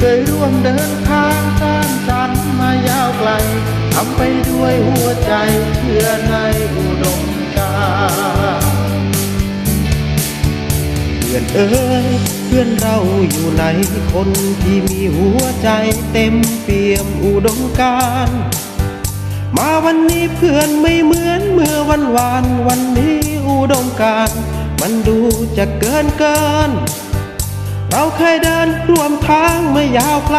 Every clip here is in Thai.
เคยร่วมเดินทางสร้างสรรค์มายาวไกลทำไปด้วยหัวใจเชื่อในอุดมการเพื่อนเอ๋ยเพื่อนเราอยู่ไหนคนที่มีหัวใจเต็มเปี่ยมอุดมการมาวันนี้เพื่อนไม่เหมือนเมื่อวันวานวันนี้อุดมการมันดูจะเกินเกิน เคยเดินร่วมทางไม่ยาวไกล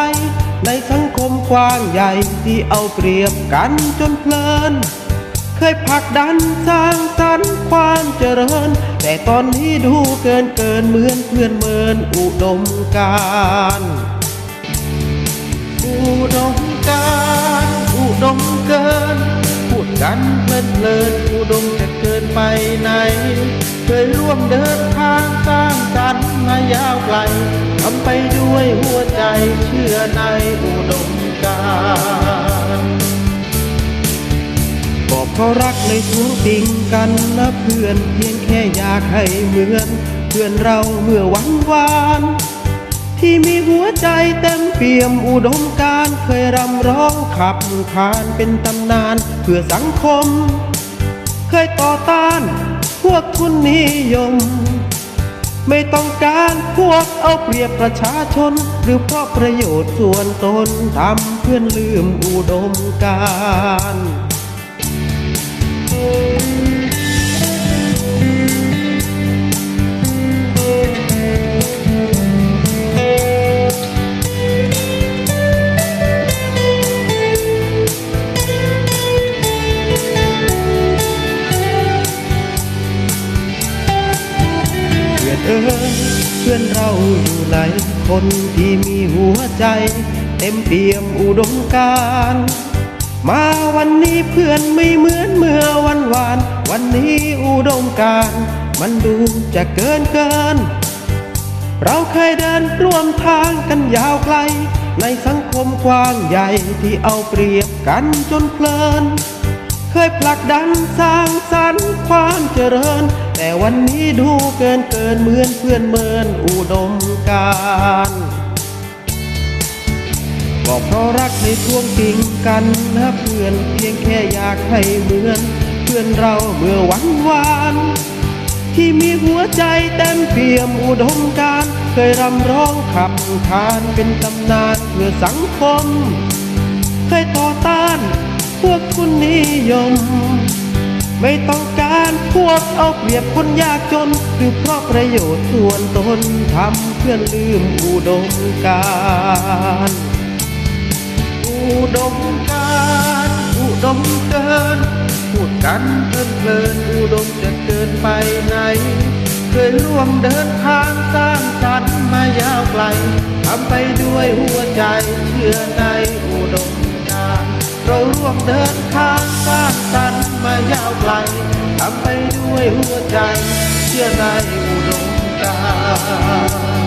ในสังคมกว้างใหญ่ที่เอาเปรียบกันจนเพลิน เคยผลักดันสร้างสรรค์ความเจริญ แต่ตอนนี้ดูเกินเกินเหมือนเพื่อนเมือนอุดมการอุดมการอุดมเกิน พูดกันเพลินเพลินอุดมจะเกินไปไหน เคยร่วมเดินทางสร้างสรรค์มายาวไกลทำไปด้วยหัวใจเชื่อในอุดมการบอกเขารักในช่วงติงกันนะเพื่อนเพียงแค่อยากให้เหมือน เพื่อนเราเมื่อวันวานที่มีหัวใจเต็มเปี่ยมอุดมการเคยรำร้องขับขานเป็นตำนานเพื่อสังคม เคยต่อต้าน พวกทุนนิยม ไม่ต้องการพวกเอาเปรียบประชาชน หรือเพราะประโยชน์ส่วนตนทำเพื่อนลืมอุดมการ เพื่อนเอ้ยเพื่อนเราอยู่ไหน คนที่มีหัวใจ เต็มเปี่ยมอุดมการมาวันนี้เพื่อนไม่เหมือนเมื่อวันวาน วันนี้อุดมการมันดูจะเกินเกิน เราเคยเดินร่วมทางกันยาวไกล ในสังคมกว้างใหญ่ที่เอาเปรียบกันจนเพลิน เคยผลักดันสร้างสรรค์ความเจริญ แต่วันนี้ดูเกินเกินเหมือนเพื่อนเหมือนอุดมการบอกเพราะรักในช่วงติงกันนะเพื่อนเพียงแค่อยากให้เหมือน เพื่อนเราเมื่อวันวานที่มีหัวใจเต็มเปี่ยมอุดมการเคยรำร้องขับขานเป็นตำนานเพื่อสังคม เคยต่อต้านพวกทุนนิยม ไม่ต้องการพวกเอาเปรียบคนยากจน หรือเพราะประโยชน์ส่วนตนทำเพื่อลืมอุดมการอุดมการอุดมเกินพูดกันเพลินเพลินอุดมจะเกินไปไหน เคยร่วมเดินทางสร้างสรรค์มายาวไกลทำไปด้วยหัวใจเชื่อใน เราร่วมเดินทางสร้างสรรค์มายาวไกลทำไปด้วยหัวใจ เชื่อในอุดมการ